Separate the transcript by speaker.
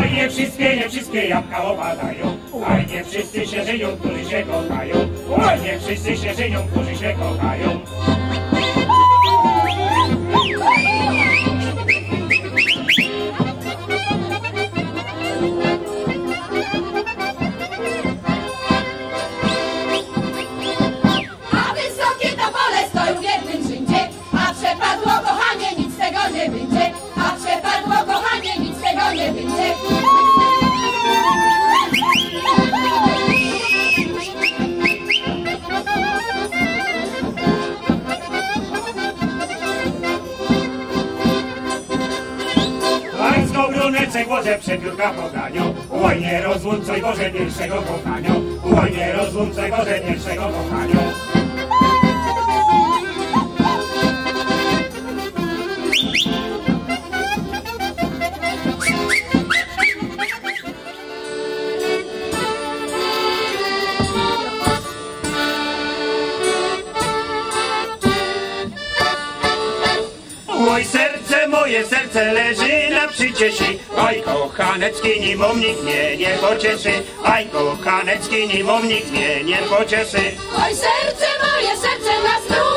Speaker 1: Nie wszystkie, nie wszystkie jabłka opadają. Nie wszyscy się żyją, którzy się kochają. Nie wszyscy się żyją, którzy się kochają.
Speaker 2: A
Speaker 1: Pańską brunetce głosę przepiórka podanią. Oj, nie rozłączaj Boże pierwszego kochania. Oj, nie rozłączaj Boże pierwszego kochania. Oj, serce moje, serce leży na przyciesi. Aj, kochanecki nimomnik mnie nie pocieszy. Aj, kochanecki nimomnik mnie nie pocieszy.
Speaker 2: Oj, serce moje, serce na stół